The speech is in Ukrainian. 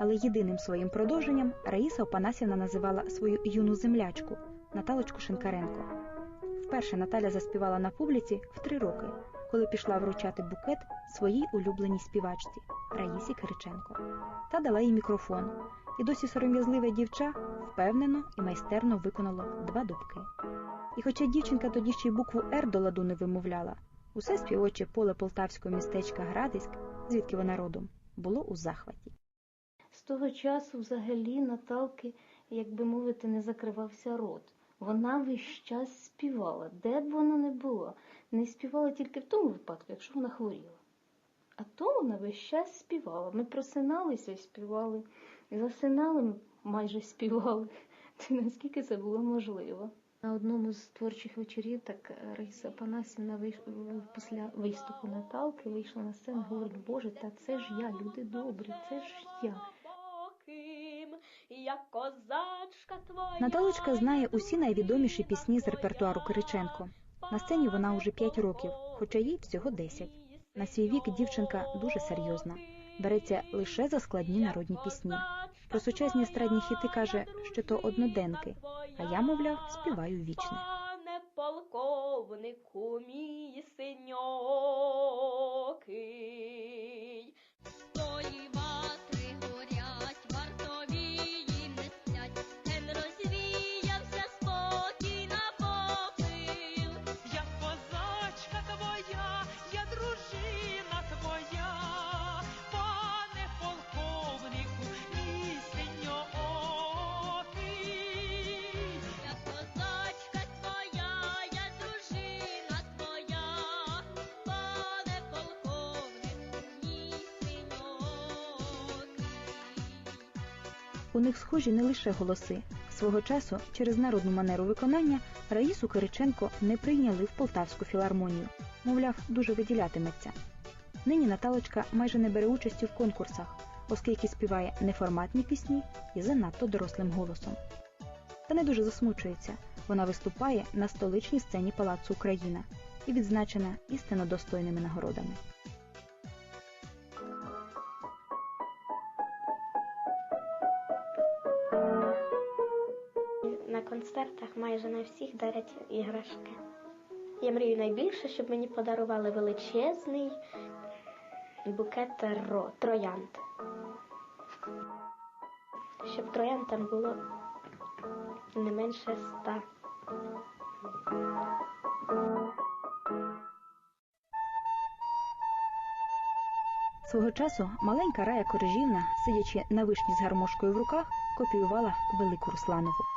Але єдиним своїм продовженням Раїса Опанасівна називала свою юну землячку Наталочку Шинкаренко. Вперше Наталя заспівала на публіці в три роки, коли пішла вручати букет своїй улюбленій співачці Раїсі Кириченко. Та дала їй мікрофон, і досі сором'язливе дівча впевнено і майстерно виконало два дубки. І хоча дівчинка тоді ще й букву Р до ладу не вимовляла, усе співоче поле полтавського містечка Градиськ, звідки вона родом, було у захваті. Того часу взагалі Наталки, як би мовити, не закривався рот. Вона весь час співала, де б вона не була. Не співала тільки в тому випадку, якщо вона хворіла. А то вона весь час співала. Ми просиналися і співали, засинали майже співали. Наскільки це було можливо. На одному з творчих вечорів так Раїса Панасівна вийшла після виступу Наталки, вийшла на сцену говорить, Боже, та це ж я, люди добрі, це ж я. Як козачка твоя. Наталочка знає усі найвідоміші пісні з репертуару Кириченко. На сцені вона уже 5 років, хоча їй всього 10. На свій вік дівчинка дуже серйозна. Береться лише за складні народні пісні. Про сучасні естрадні хіти каже, що то одноденки, а я, мовляв, співаю вічне. Полковнику, мій синьокий. У них схожі не лише голоси. Свого часу через народну манеру виконання Раїсу Кириченко не прийняли в Полтавську філармонію. Мовляв, дуже виділятиметься. Нині Наталочка майже не бере участі в конкурсах, оскільки співає неформатні пісні і занадто дорослим голосом. Та не дуже засмучується. Вона виступає на столичній сцені Палацу Україна і відзначена істинно достойними нагородами. Концертах майже на всіх дарять іграшки. Я мрію найбільше, щоб мені подарували величезний букет ро, троянд. Щоб троянд там було не менше ста. Свого часу маленька Рая Корижівна, сидячи на вишні з гармошкою в руках, копіювала велику Русланову.